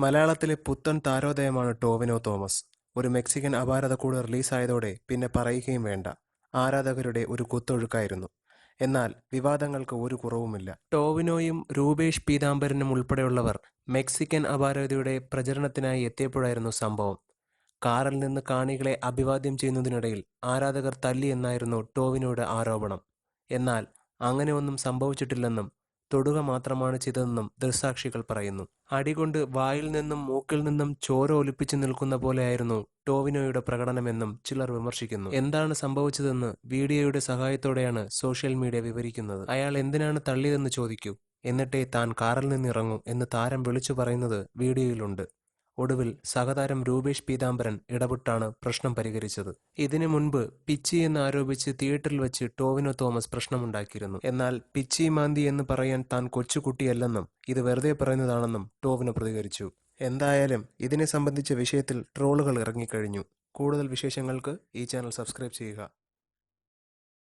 മലയാളത്തിലെ പുത്തൻ താരോദയമാണ് ടോവിനോ തോമസ്. ഒരു മെക്സിക്കൻ അപാരത കൂടെ റിലീസായതോടെ പിന്നെ പറയുകയും വേണ്ട. ആരാധകരുടെ ഒരു കുത്തൊഴുക്കായിരുന്നു. എന്നാൽ വിവാദങ്ങൾക്ക് ഒരു കുറവുമില്ല. ടോവിനോയും രൂപേഷ് പീതാംബരനും ഉൾപ്പെടെയുള്ളവർ മെക്സിക്കൻ അപാരതയുടെ പ്രചരണത്തിനായി എത്തിയപ്പോഴായിരുന്നു സംഭവം. കാറിൽ നിന്ന് കാണികളെ അഭിവാദ്യം ചെയ്യുന്നതിനിടയിൽ ആരാധകർ തല്ലി എന്നായിരുന്നു ടോവിനോയുടെ ആരോപണം. എന്നാൽ അങ്ങനെയൊന്നും സംഭവിച്ചിട്ടില്ലെന്നും തൊടുക മാത്രമാണ് ചെയ്തതെന്നും ദൃസാക്ഷികൾ പറയുന്നു. അടികൊണ്ട് വായിൽ നിന്നും മൂക്കിൽ നിന്നും ചോര ഒലിപ്പിച്ചു നിൽക്കുന്ന പോലെയായിരുന്നു ടോവിനോയുടെ പ്രകടനമെന്നും ചിലർ വിമർശിക്കുന്നു. എന്താണ് സംഭവിച്ചതെന്ന് വീഡിയോയുടെ സഹായത്തോടെയാണ് സോഷ്യൽ മീഡിയ വിവരിക്കുന്നത്. അയാൾ എന്തിനാണ് തള്ളിയതെന്ന് ചോദിക്കൂ. എന്നിട്ടേ താൻ കാറിൽ നിന്നിറങ്ങൂ എന്ന് താരം വിളിച്ചു പറയുന്നത് വീഡിയോയിലുണ്ട്. ഒടുവിൽ സഹതാരം രൂപേഷ് പീതാംബരൻ ഇടപെട്ടാണ് പ്രശ്നം പരിഹരിച്ചത്. ഇതിനു മുൻപ് പിച്ചി എന്ന് ആരോപിച്ച് തിയേറ്ററിൽ വെച്ച് ടോവിനോ തോമസ് പ്രശ്നമുണ്ടാക്കിയിരുന്നു. എന്നാൽ പിച്ചി മാന്തി എന്ന് പറയാൻ താൻ കൊച്ചുകുട്ടിയല്ലെന്നും ഇത് വെറുതെ പറയുന്നതാണെന്നും ടോവിനോ പ്രതികരിച്ചു. എന്തായാലും ഇതിനെ സംബന്ധിച്ച വിഷയത്തിൽ ട്രോളുകൾ ഇറങ്ങിക്കഴിഞ്ഞു. കൂടുതൽ വിശേഷങ്ങൾക്ക് ഈ ചാനൽ സബ്സ്ക്രൈബ് ചെയ്യുക.